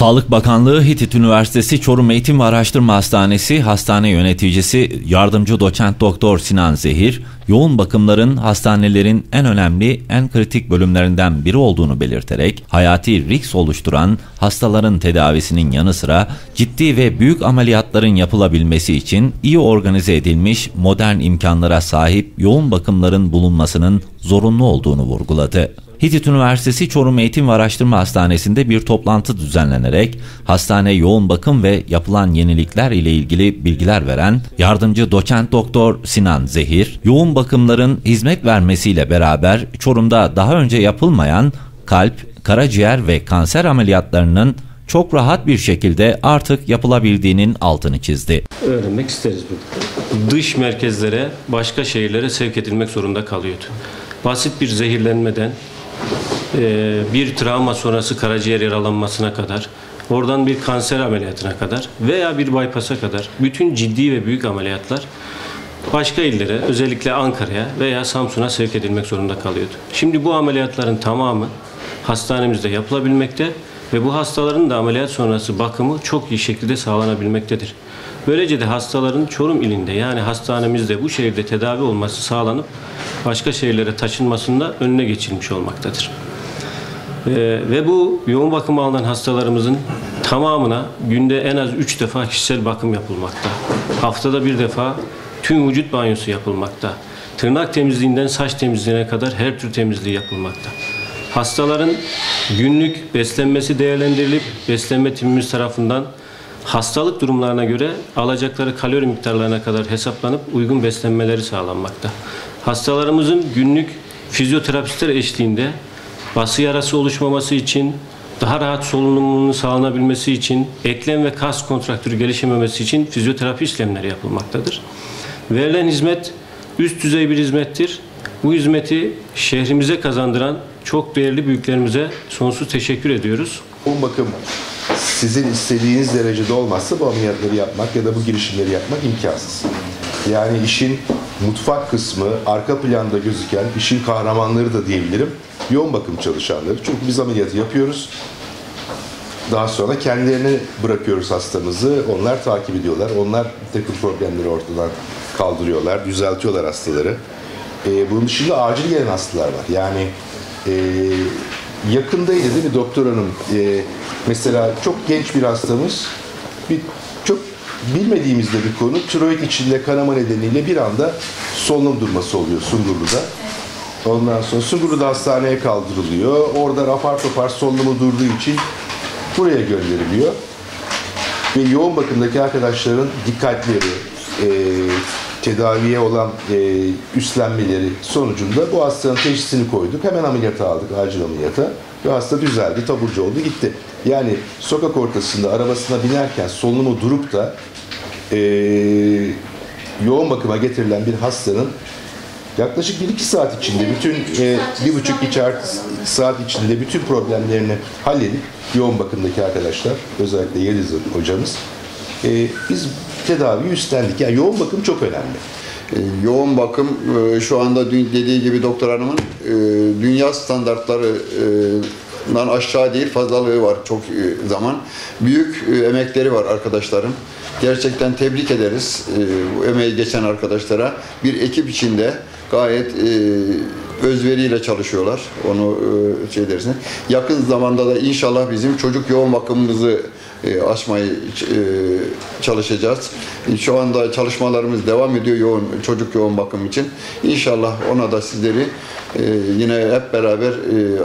Sağlık Bakanlığı Hitit Üniversitesi Çorum Eğitim ve Araştırma Hastanesi hastane yöneticisi yardımcı doçent doktor Sinan Zehir, yoğun bakımların hastanelerin en önemli, en kritik bölümlerinden biri olduğunu belirterek hayati risk oluşturan hastaların tedavisinin yanı sıra ciddi ve büyük ameliyatların yapılabilmesi için iyi organize edilmiş modern imkanlara sahip yoğun bakımların bulunmasının zorunlu olduğunu vurguladı. Hitit Üniversitesi Çorum Eğitim ve Araştırma Hastanesi'nde bir toplantı düzenlenerek hastane yoğun bakım ve yapılan yenilikler ile ilgili bilgiler veren yardımcı doçent doktor Sinan Zehir, yoğun bakımların hizmet vermesiyle beraber Çorum'da daha önce yapılmayan kalp, karaciğer ve kanser ameliyatlarının çok rahat bir şekilde artık yapılabildiğinin altını çizdi. Öğrenmek isteriz bu. Dış merkezlere, başka şehirlere sevk edilmek zorunda kalıyordu. Basit bir zehirlenmeden e, bir travma sonrası karaciğer yaralanmasına kadar, oradan bir kanser ameliyatına kadar veya bir bypass'a kadar bütün ciddi ve büyük ameliyatlar başka illere, özellikle Ankara'ya veya Samsun'a sevk edilmek zorunda kalıyordu. Şimdi bu ameliyatların tamamı hastanemizde yapılabilmekte ve bu hastaların da ameliyat sonrası bakımı çok iyi şekilde sağlanabilmektedir. Böylece de hastaların Çorum ilinde yani hastanemizde bu şehirde tedavi olması sağlanıp başka şehirlere taşınmasında önüne geçilmiş olmaktadır. Ee, ve bu yoğun bakım alınan hastalarımızın tamamına günde en az 3 defa kişisel bakım yapılmakta. Haftada bir defa tüm vücut banyosu yapılmakta. Tırnak temizliğinden saç temizliğine kadar her tür temizliği yapılmakta. Hastaların günlük beslenmesi değerlendirilip beslenme timimiz tarafından hastalık durumlarına göre alacakları kalori miktarlarına kadar hesaplanıp uygun beslenmeleri sağlanmakta. Hastalarımızın günlük fizyoterapistler eşliğinde bası yarası oluşmaması için, daha rahat solunumunun sağlanabilmesi için, eklem ve kas kontraktürü gelişememesi için fizyoterapi işlemleri yapılmaktadır. Verilen hizmet üst düzey bir hizmettir. Bu hizmeti şehrimize kazandıran çok değerli büyüklerimize sonsuz teşekkür ediyoruz. Bu bakım sizin istediğiniz derecede olmazsa bu ameliyatları yapmak ya da bu girişimleri yapmak imkansız. Yani işin mutfak kısmı, arka planda gözüken işin kahramanları da diyebilirim. Yoğun bakım çalışanları. Çünkü biz ameliyatı yapıyoruz. Daha sonra kendilerine bırakıyoruz hastamızı. Onlar takip ediyorlar. Onlar bir takım problemleri ortadan kaldırıyorlar, düzeltiyorlar hastaları. Ee, bunun dışında acil gelen hastalar var. Yani e, yakındaydı değil mi doktor hanım? E, mesela çok genç bir hastamız bir çok bilmediğimiz de bir konu tiroid içinde kanama nedeniyle bir anda solunum durması oluyor Sungurlu'da. Ondan sonra Sungurlu'da hastaneye kaldırılıyor. Orada apar topar solunumu durduğu için buraya gönderiliyor. Ve yoğun bakımdaki arkadaşların dikkatleri, e, tedaviye olan e, üstlenmeleri sonucunda bu hastanın teşhisini koyduk. Hemen ameliyata aldık, acil ameliyata. Ve hasta düzeldi, taburcu oldu, gitti. Yani sokak ortasında arabasına binerken solunumu durup da e, yoğun bakıma getirilen bir hastanın yaklaşık 1-2 saat içinde bütün e, bir buçuk iki saat içinde bütün problemlerini halledip yoğun bakımdaki arkadaşlar özellikle Yeliz hocamız e, biz tedaviyi üstlendik. Yani yoğun bakım çok önemli. E, yoğun bakım e, şu anda dediği gibi doktor hanımın e, dünya standartlarından aşağı değil fazlalığı var çok zaman. Büyük emekleri var arkadaşlarım. Gerçekten tebrik ederiz bu emeği geçen arkadaşlara. Bir ekip içinde gayet özveriyle çalışıyorlar. Onu şey dersin. Yakın zamanda da inşallah bizim çocuk yoğun bakımımızı e, açmayı e, çalışacağız. Şu anda çalışmalarımız devam ediyor yoğun çocuk yoğun bakım için. İnşallah ona da sizleri e, yine hep beraber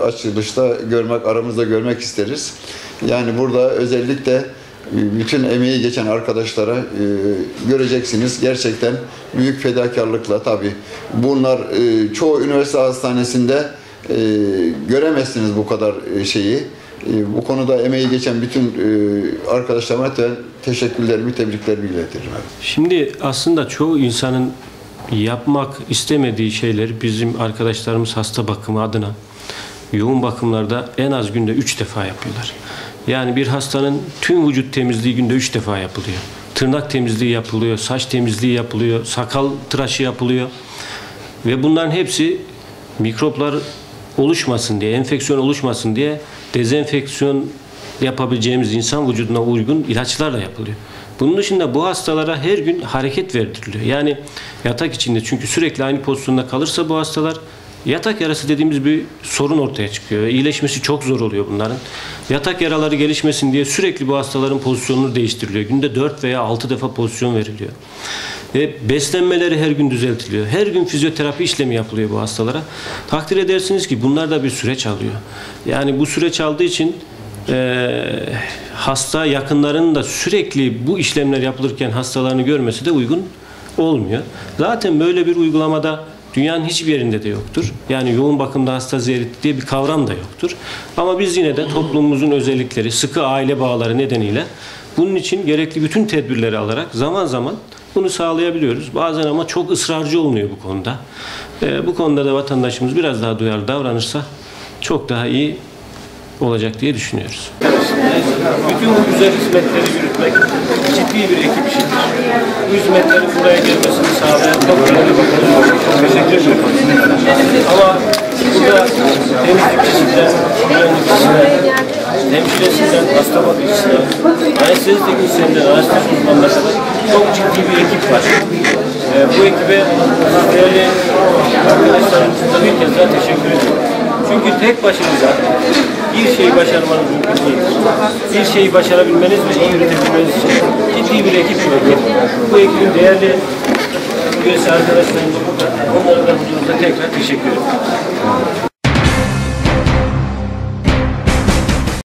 açılışta görmek, aramızda görmek isteriz. Yani burada özellikle bütün emeği geçen arkadaşlara e, göreceksiniz. Gerçekten büyük fedakarlıkla tabii. Bunlar e, çoğu üniversite hastanesinde e, göremezsiniz bu kadar e, şeyi. E, bu konuda emeği geçen bütün e, arkadaşlarıma teşekkürlerimi, tebriklerimi iletirim. Şimdi aslında çoğu insanın yapmak istemediği şeyleri bizim arkadaşlarımız hasta bakımı adına yoğun bakımlarda en az günde 3 defa yapıyorlar. Yani bir hastanın tüm vücut temizliği günde 3 defa yapılıyor. Tırnak temizliği yapılıyor, saç temizliği yapılıyor, sakal tıraşı yapılıyor. Ve bunların hepsi mikroplar oluşmasın diye, enfeksiyon oluşmasın diye dezenfeksiyon yapabileceğimiz insan vücuduna uygun ilaçlarla yapılıyor. Bunun dışında bu hastalara her gün hareket verdiriliyor. Yani yatak içinde çünkü sürekli aynı pozisyonda kalırsa bu hastalar yatak yarası dediğimiz bir sorun ortaya çıkıyor. iyileşmesi çok zor oluyor bunların. Yatak yaraları gelişmesin diye sürekli bu hastaların pozisyonunu değiştiriliyor. Günde 4 veya 6 defa pozisyon veriliyor. Ve beslenmeleri her gün düzeltiliyor. Her gün fizyoterapi işlemi yapılıyor bu hastalara. Takdir edersiniz ki bunlar da bir süreç alıyor. Yani bu süreç aldığı için eee, hasta yakınlarının da sürekli bu işlemler yapılırken hastalarını görmesi de uygun olmuyor. Zaten böyle bir uygulamada dünyanın hiçbir yerinde de yoktur. Yani yoğun bakımda hasta ziyareti diye bir kavram da yoktur. Ama biz yine de toplumumuzun özellikleri, sıkı aile bağları nedeniyle bunun için gerekli bütün tedbirleri alarak zaman zaman bunu sağlayabiliyoruz. Bazen ama çok ısrarcı olmuyor bu konuda. Ee, bu konuda da vatandaşımız biraz daha duyarlı davranırsa çok daha iyi olacak diye düşünüyoruz. Bütün bu güzel hizmetleri yürütmek ciddi bir ekip işidir. Bu hizmetlerin buraya gelmesini sağlayan çok değerli bakanımız. Teşekkür ederim. Ama burada temizlikçisinden, güvenlikçisinden, hemşiresinden, hasta bakıcısından, anestezi teknisyeninden, anestezi uzmanına kadar çok ciddi bir ekip var. Ee, bu ekibe değerli arkadaşlarımıza bir kez daha teşekkür ediyorum. Çünkü tek başınıza bir şeyi başarmanız mümkün değil. Bir şeyi başarabilmeniz ve iyi yönetebilmeniz için ciddi bir ekip gerekir. Bu ekibin değerli üyesi arkadaşlarımız burada. Onlara da huzurunda tekrar teşekkür ederim.